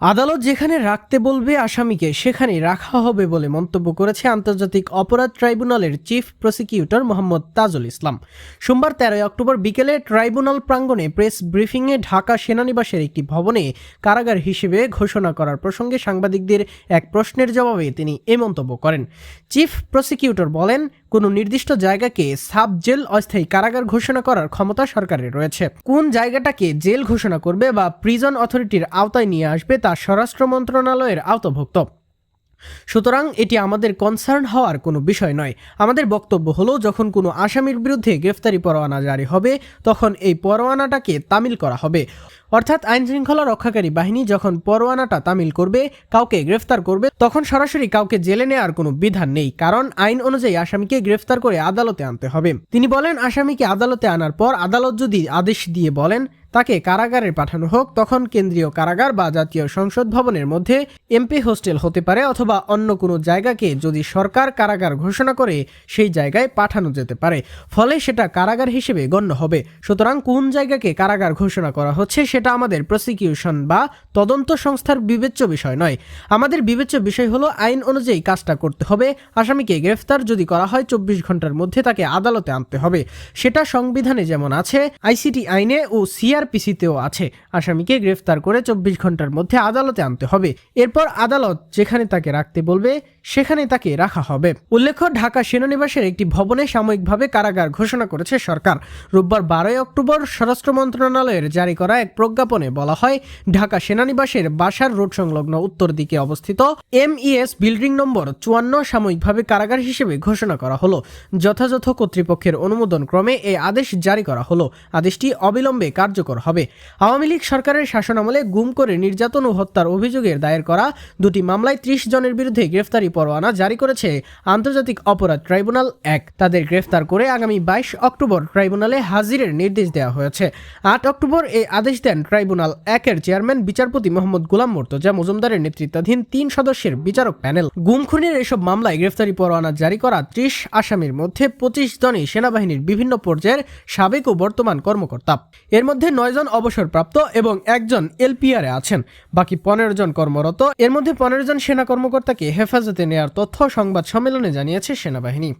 আদালত যেখানে রাখতে বলবে আসামিকে, সেখানেই রাখা হবে বলে মন্তব্য করেছে আন্তর্জাতিক অপরাধ ট্রাইব্যুনালের চিফ প্রসিকিউটর মোহাম্মদ তাজুল ইসলাম। সোমবার তেরোই অক্টোবর বিকেলে ট্রাইব্যুনাল প্রাঙ্গণে প্রেস ব্রিফিংয়ে ঢাকা সেনানিবাসের একটি ভবনে কারাগার হিসেবে ঘোষণা করার প্রসঙ্গে সাংবাদিকদের এক প্রশ্নের জবাবে তিনি এ মন্তব্য করেন। চিফ প্রসিকিউটর বলেন কোনো নির্দিষ্ট জায়গাকে সাব জেল অস্থায়ী কারাগার ঘোষণা করার ক্ষমতা সরকারের রয়েছে। কোন জায়গাটাকে জেল ঘোষণা করবে বা প্রিজন অথরিটির আওতায় নিয়ে আসবে তা স্বরাষ্ট্র মন্ত্রণালয়ের আওতাভুক্ত। সুতরাং এটি আমাদের কনসার্ন হওয়ার কোনো বিষয় নয়। আমাদের বক্তব্য হলো, যখন কোনো আসামির বিরুদ্ধে গ্রেফতারি পরোয়ানা জারি হবে, তখন এই পরোয়ানাটাকে তামিল করা হবে। অর্থাৎ আইন শৃঙ্খলা রক্ষাকারী বাহিনী যখন পরোয়ানাটা তামিল করবে, কাউকে গ্রেফতার করবে, তখন সরাসরি কাউকে জেলে নেওয়ার কোনো বিধান নেই, কারণ আইন অনুযায়ী আসামিকে গ্রেফতার করে আদালতে আনতে হবে। তিনি বলেন, আসামিকে আদালতে আনার পর আদালত যদি আদেশ দিয়ে বলেন তাকে কারাগারে পাঠানো হোক, তখন কেন্দ্রীয় কারাগার বা জাতীয় সংসদ ভবনের মধ্যে এমপি হোস্টেল হতে পারে অথবা অন্য কোনো জায়গাকে যদি সরকার কারাগার ঘোষণা করে, সেই জায়গায় পাঠানো যেতে পারে। ফলে সেটা কারাগার হিসেবে গণ্য হবে। সুতরাং কোন জায়গাকে কারাগার ঘোষণা করা হচ্ছে, সেটা আমাদের প্রসিকিউশন বা তদন্ত সংস্থার বিবেচ্য বিষয় নয়। আমাদের বিবেচ্য বিষয় হলো আইন অনুযায়ী কাজটা করতে হবে। আসামিকে গ্রেফতার যদি করা হয়, চব্বিশ ঘণ্টার মধ্যে তাকে আদালতে আনতে হবে। সেটা সংবিধানে যেমন আছে, আইসিটি আইনে ও সিআরপিসিতেও আছে। আসামিকে গ্রেফতার করে চব্বিশ ঘণ্টার মধ্যে আদালতে আনতে হবে। এরপর আদালত যেখানে তাকে রাখতে বলবে, সেখানে তাকে রাখা হবে। উল্লেখ্য, ঢাকা সেনানিবাসের একটি ভবনে সাময়িকভাবে কারাগার ঘোষণা করেছে সরকার। রোববার বারোই অক্টোবর স্বরাষ্ট্র মন্ত্রণালয়ের জারি করা এক প্রজ্ঞাপনে বলা হয়, ঢাকা সেনানিবাসের বাসার রোড সংলগ্ন উত্তর দিকে অবস্থিত এমইএস বিল্ডিং নম্বর চুয়ান্ন সাময়িকভাবে কারাগার হিসেবে ঘোষণা করা হলো। যথাযথ কর্তৃপক্ষের অনুমোদন ক্রমে এই আদেশ জারি করা হলো। আদেশটি অবিলম্বে কার্যকর হবে। আওয়ামী লীগ সরকারের শাসনামলে গুম করে নির্যাতন ও হত্যার অভিযোগের দায়ের করা দুটি মামলায় ত্রিশ জনের বিরুদ্ধে গ্রেফতারি পরোয়ানা জারি করেছে আন্তর্জাতিক অপরাধ ট্রাইব্যুনাল এক। তাদের গ্রেফতার করে আগামী বাইশ অক্টোবর ট্রাইব্যুনালে হাজিরের নির্দেশ দেওয়া হয়েছে। আট অক্টোবর এই আদেশ দেন ট্রাইব্যুনাল একের চেয়ারম্যান, বিচারপতি মোহাম্মদ গোলাম মোর্তজা মজুমদারের নেতৃত্বাধীন তিন সদস্যের বিচারক প্যানেল। গুম খুনের এসব মামলায় গ্রেফতারি পরোয়ানা জারি করা ত্রিশ আসামির মধ্যে পঁচিশ জনই সেনাবাহিনীর বিভিন্ন পর্যায়ের সাবেক ও বর্তমান কর্মকর্তা। এর মধ্যে নয়জন অবসরপ্রাপ্ত এবং একজন এলপিআরে আছেন। বাকি পনেরো জন কর্মরত। এর মধ্যে পনেরো জন সেনা কর্মকর্তাকে হেফাজতে নেয়ার তথ্য সংবাদ সম্মেলনে জানিয়েছে সেনাবাহিনী।